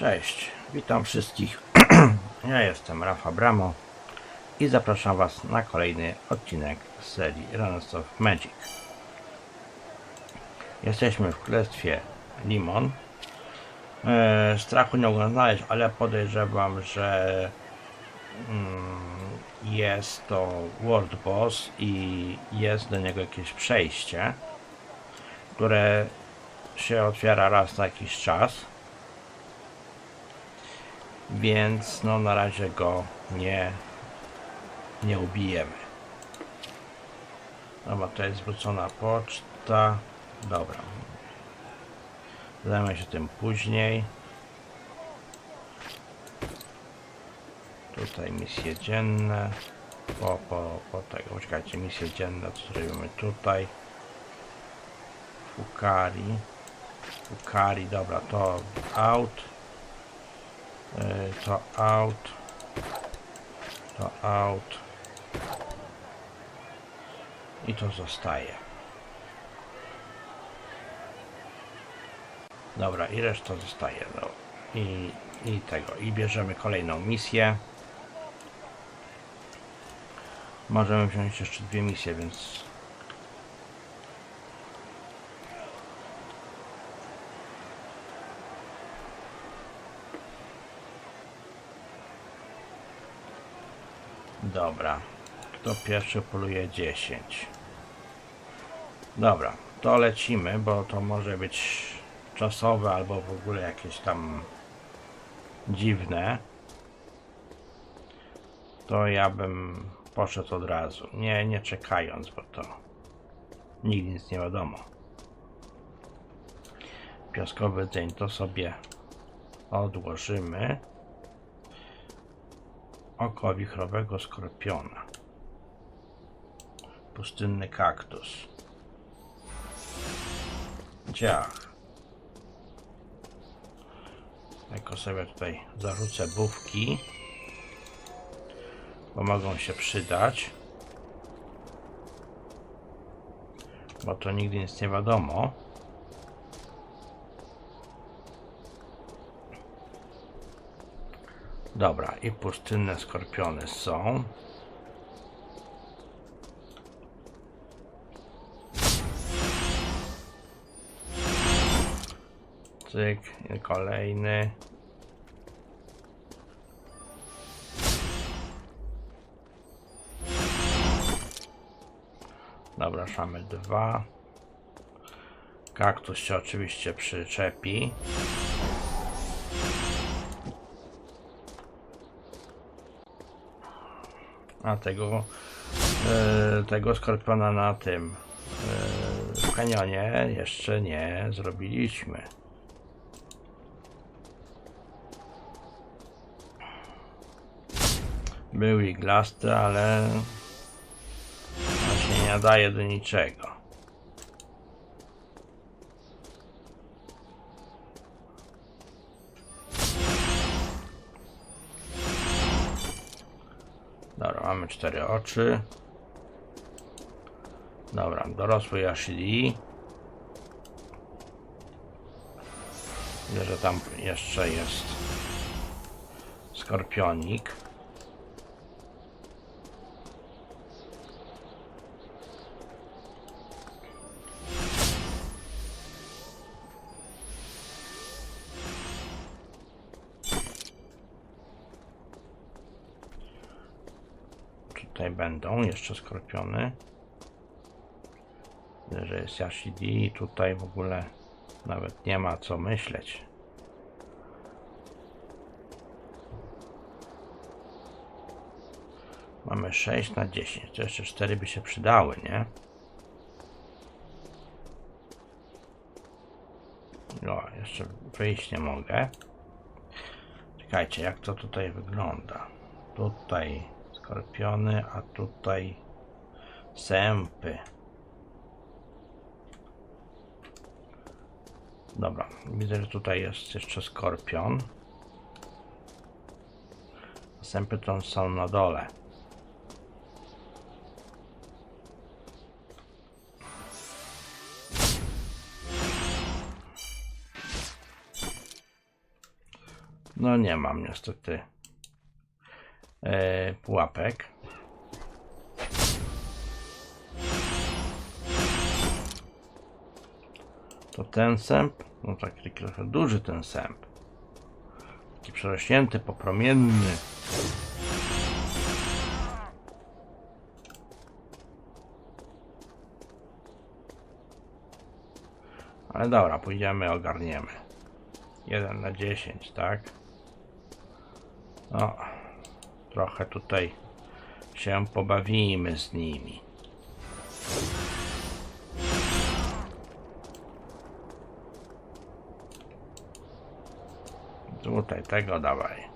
Cześć, witam wszystkich. Ja jestem Rafa Bramo i zapraszam Was na kolejny odcinek serii Runners of Magic. Jesteśmy w królestwie Limon. E, strachu nie mogę znaleźć, ale podejrzewam, że mm, jest to World Boss i jest do niego jakieś przejście, które się otwiera raz na jakiś czas więc no na razie go nie nie ubijemy. Dobra, to jest zwrócona poczta. Dobra. Zajmę się tym później. Tutaj misje dzienne. Po, po, po tego, poczekajcie, misje dzienne, co zrobimy tutaj. Fukari. Fukari, dobra, to out. E, to out. To out. I to zostaje. Dobra i reszta zostaje no. I, i tego. I bierzemy kolejną misję. Możemy wziąć jeszcze dwie misje więc Dobra. Kto pierwszy poluje 10. Dobra, to lecimy, bo to może być czasowe albo w ogóle jakieś tam dziwne. To ja bym poszedł od razu. Nie, nie czekając, bo to nigdy nic nie wiadomo. Piaskowy dzień to sobie odłożymy oko wichrowego skorpiona. Pustynny kaktus. Ciach. Jako sobie tutaj zarzucę bówki. Bo mogą się przydać. Bo to nigdy nic nie wiadomo. Dobra, i pustynne skorpiony są. Cyk, kolejny. Dobra, szamy dwa. Kaktus się oczywiście przyczepi. A tego e, tego skorpiona na tym e, w kanionie jeszcze nie zrobiliśmy. Był iglasty, ale się nie nadaje do niczego. Mamy cztery oczy. Dobra, dorosły Yashidi. Widzę, że tam jeszcze jest skorpionik. Będą jeszcze skorpiony. Widzę, że jest Yashidi i tutaj w ogóle nawet nie ma co myśleć. Mamy 6 na 10, to jeszcze 4 by się przydały, nie? No, jeszcze wyjść nie mogę. Czekajcie, jak to tutaj wygląda. Tutaj skorpiony, a tutaj sępy. Dobra, widzę, że tutaj jest jeszcze skorpion. Sępy to są na dole. No nie mam niestety pułapek. To ten sęp, no taki trochę duży ten sęp. Taki przerośnięty, popromienny. Ale dobra, pójdziemy, ogarniemy. 1 na 10, tak? No, trochę tutaj się pobawimy z nimi. Tutaj tego dawaj.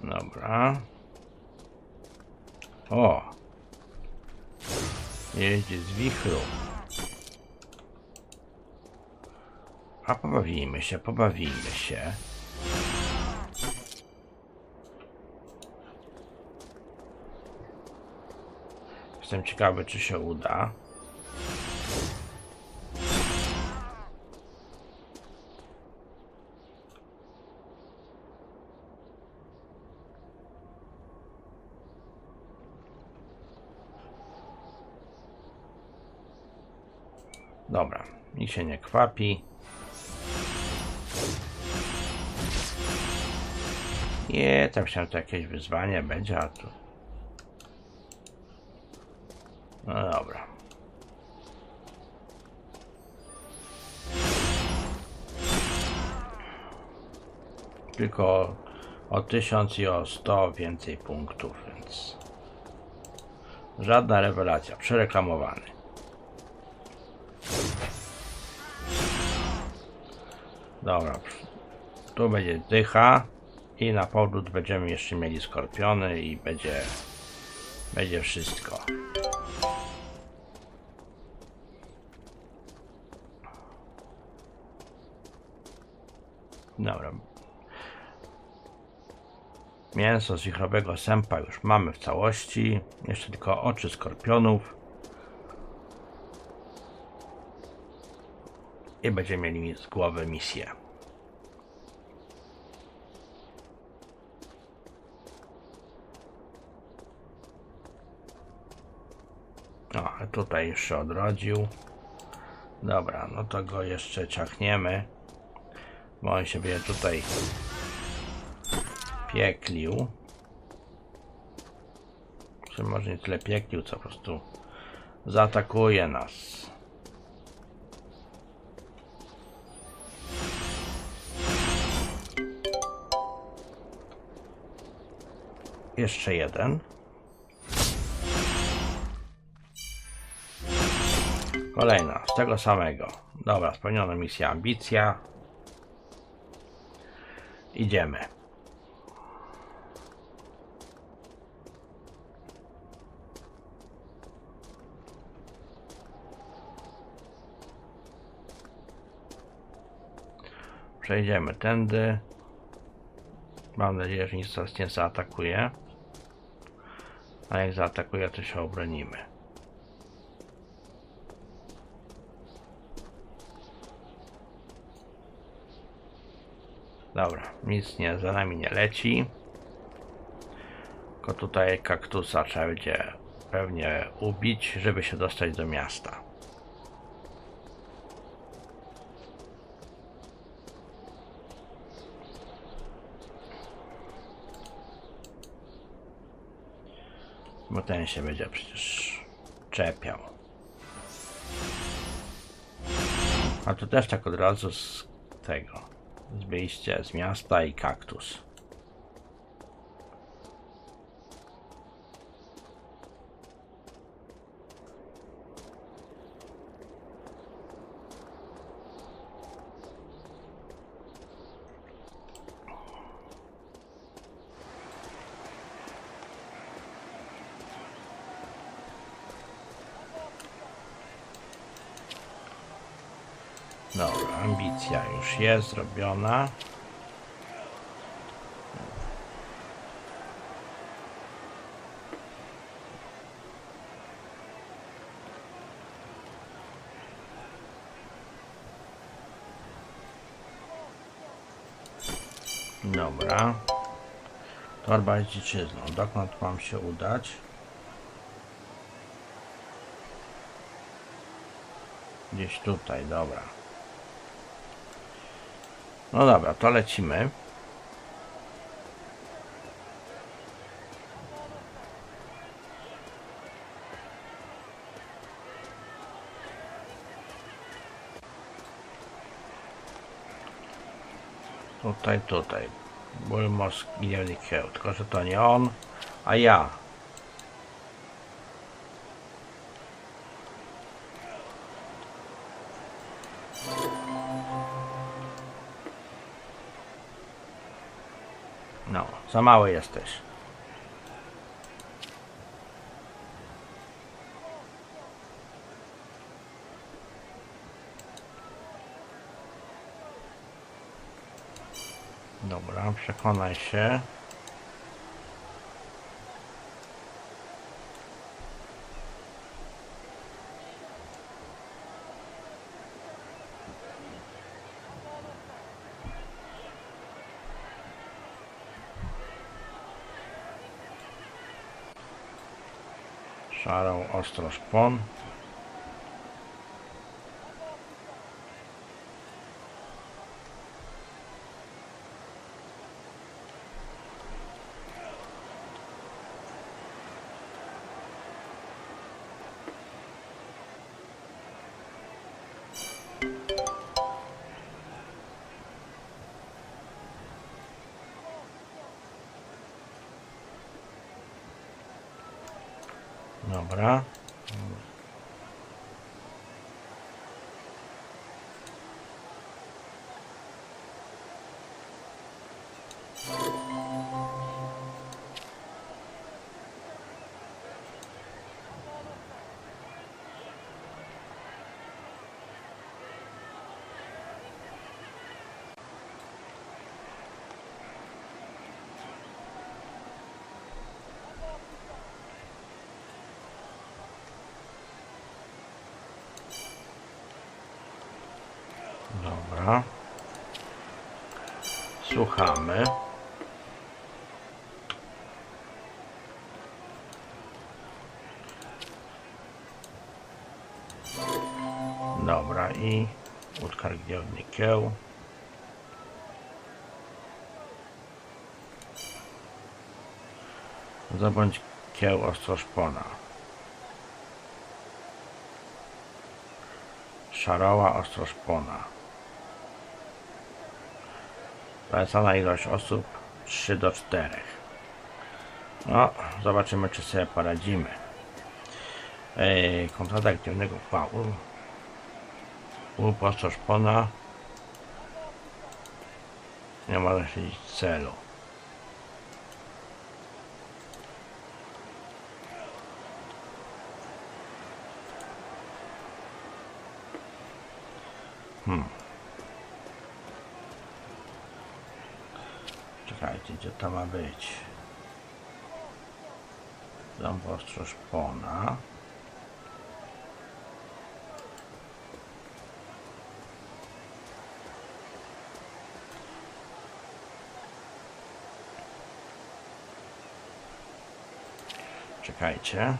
Dobra. O! Jeździ z. A pobawimy się, pobawimy się. Jestem ciekawy, czy się uda. Dobra, nikt się nie kwapi. Nie, tam się to jakieś wyzwanie będzie, a tu. No dobra. Tylko o 1000 i o 100 więcej punktów, więc żadna rewelacja, przereklamowany. Dobra, tu będzie dycha i na powrót będziemy jeszcze mieli skorpiony i będzie będzie wszystko. Dobra. Mięso z wichrowego sępa już mamy w całości. Jeszcze tylko oczy skorpionów. I będziemy mieli z głowy misję. O, tutaj już się odrodził. Dobra, no to go jeszcze ciachniemy. Bo on się będzie tutaj pieklił. Czy może nie tyle pieklił, co po prostu zaatakuje nas. Jeszcze jeden. Kolejna, z tego samego. Dobra, spełniona misja ambicja. Idziemy. Przejdziemy tędy. Mam nadzieję, że nic nas nie zaatakuje. A jak zaatakuje, to się obronimy. Dobra, nic nie, za nami nie leci. Tylko tutaj kaktusa trzeba będzie pewnie ubić, żeby się dostać do miasta. Bo ten się będzie przecież czepiał. A to też tak od razu z tego. Z wyjścia z miasta i kaktus. Dobra, ambicja już jest zrobiona. Dobra. Torba jest dziczyzną. Dokąd mam się udać? Gdzieś tutaj, dobra. No dobra, to lecimy. Tutaj, tutaj. Bulmos gniewny kieł. Tylko, że to nie on, a ja. Za mały jesteś. Dobra, przekonaj się. островпан Dobra. Dobra. Słuchamy. Dobra i łódka gniewny kieł. Zabądź kieł ostroszpona. Szaroła ostroszpona. Polecana ilość osób 3 do 4. No, zobaczymy czy sobie poradzimy. Ej, kontrata aktywnego chwału. Ostroszpona. Nie może śledzić celu. Hmm. Czekajcie, gdzie to ma być? Ząb ostrzo szpona. Czekajcie.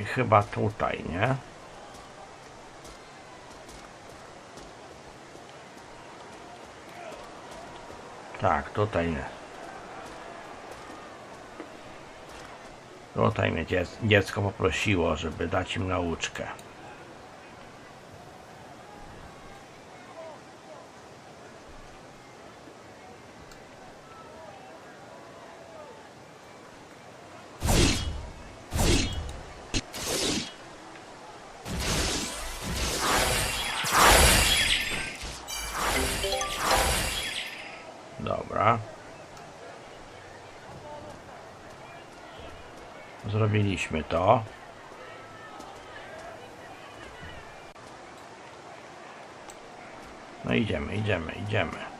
I chyba tutaj, nie? Tak, tutaj nie. Tutaj mnie dziec- dziecko poprosiło, żeby dać im nauczkę. Dobra. Zrobiliśmy to. No idziemy, idziemy, idziemy.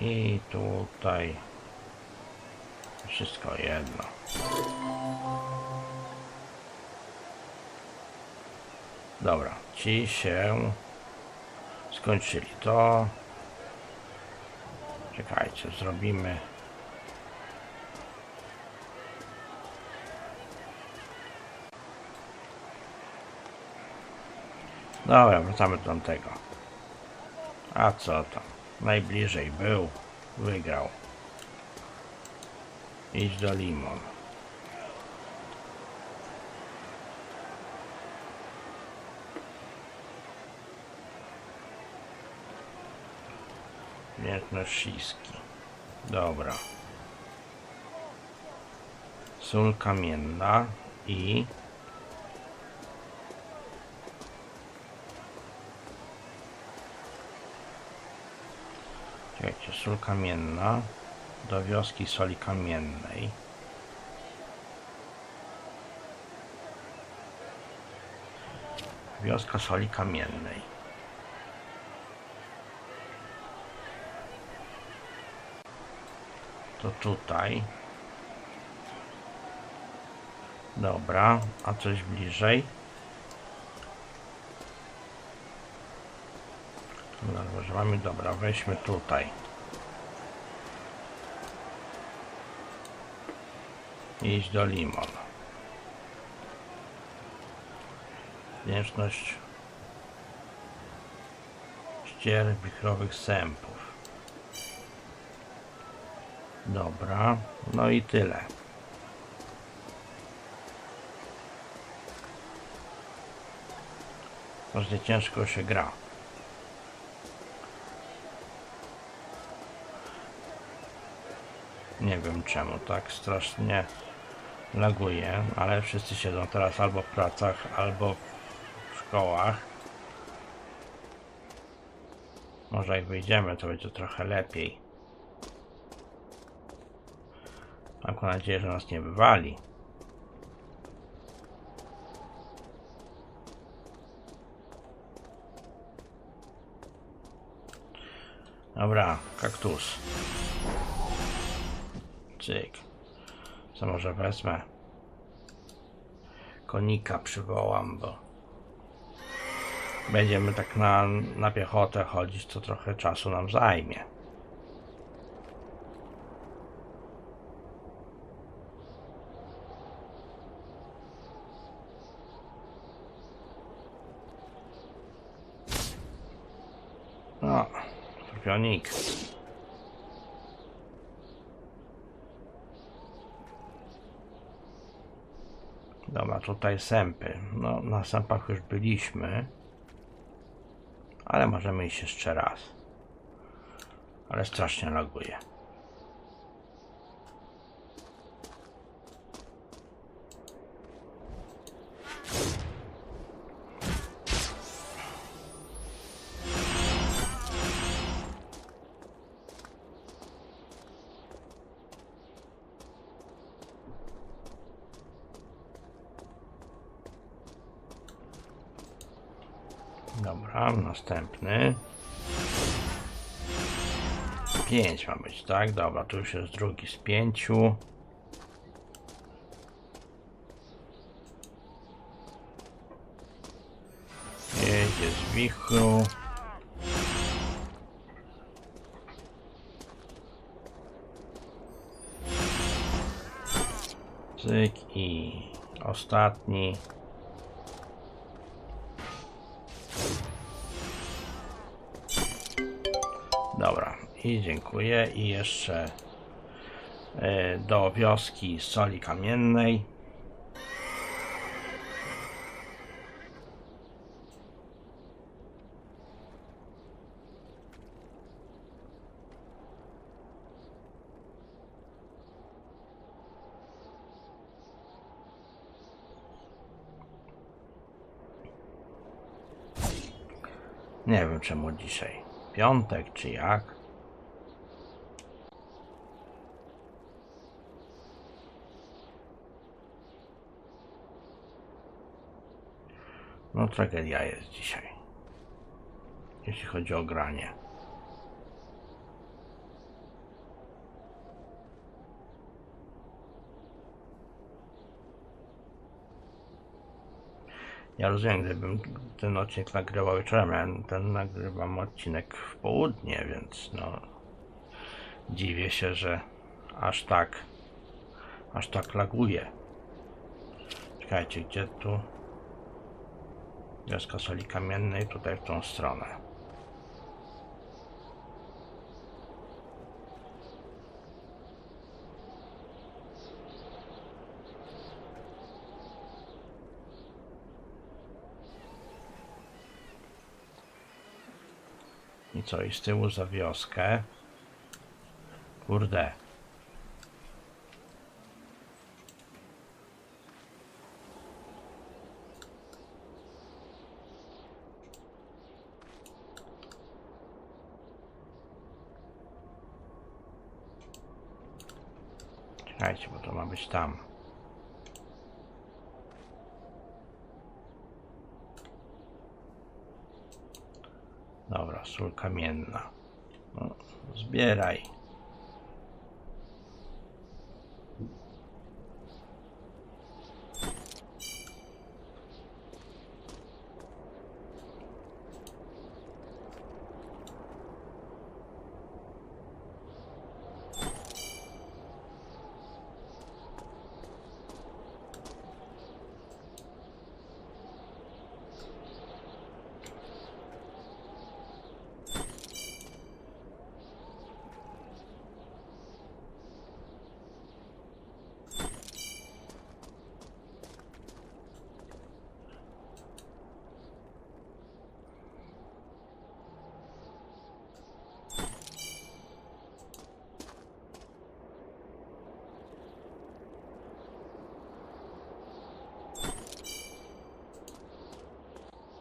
I tutaj wszystko jedno. Dobra, ci się skończyli to. Czekajcie, zrobimy. Dobra, wracamy do tamtego. A co tam? Najbliżej był, wygrał. Idź do Limon. Miętnosziski. Dobra. Sól kamienna i Czekajcie, sól kamienna do wioski soli kamiennej. Wioska soli kamiennej. To tutaj. Dobra, a coś bliżej? Że mamy, dobra, weźmy tutaj. Iść do Limon. Wdzięczność ścier wichrowych sępów. Dobra, no i tyle. Bardzo ciężko się gra. Nie wiem czemu tak strasznie laguje, ale wszyscy siedzą teraz albo w pracach, albo w szkołach. Może jak wyjdziemy, to będzie trochę lepiej. Mam nadzieję, że nas nie wywali. Dobra, kaktus. Cyk. Co może wezmę? Konika przywołam, bo będziemy tak na, na piechotę chodzić, to trochę czasu nam zajmie. No, skorpionik. Dobra, tutaj sępy. No, na sępach już byliśmy. Ale możemy iść jeszcze raz. Ale strasznie laguje. 5 ma być, tak? Dobra, tu już jest drugi z pięciu. Jedzie z wichru. Cyk i ostatni. Dobra, dziękuję. I jeszcze e, do wioski soli kamiennej. Nie wiem czemu dzisiaj. Piątek czy jak? No tragedia jest dzisiaj. Jeśli chodzi o granie. Ja rozumiem, gdybym ten odcinek nagrywał wieczorem, ja ten nagrywam odcinek w południe, więc no dziwię się, że aż tak aż tak laguje. Czekajcie, gdzie tu? Wioska soli kamiennej, tutaj w tą stronę. I co, i z tyłu za wioskę? Kurde. Czekajcie, bo to ma być tam. Dobra, sól kamienna. No, zbieraj.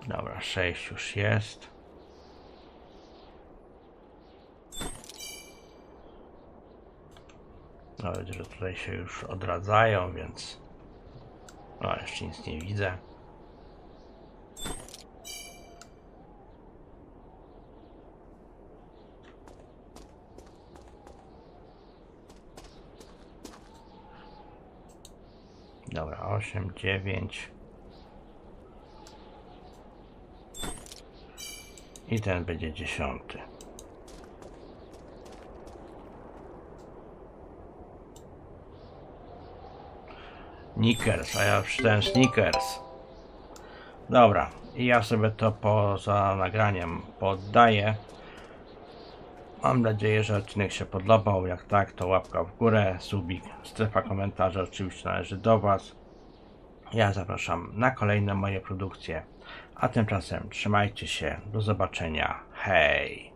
Dobra, sześć już jest. Nawet, że tutaj się już odradzają, więc... No, jeszcze nic nie widzę. Dobra, osiem, dziewięć. I ten będzie dziesiąty. Snickers, a ja przeczytałem Snickers. Dobra, i ja sobie to poza nagraniem poddaję. Mam nadzieję, że odcinek się podobał. Jak tak, to łapka w górę, subik, strefa komentarzy oczywiście należy do Was. Ja zapraszam na kolejne moje produkcje. A tymczasem trzymajcie się. Do zobaczenia. Hej!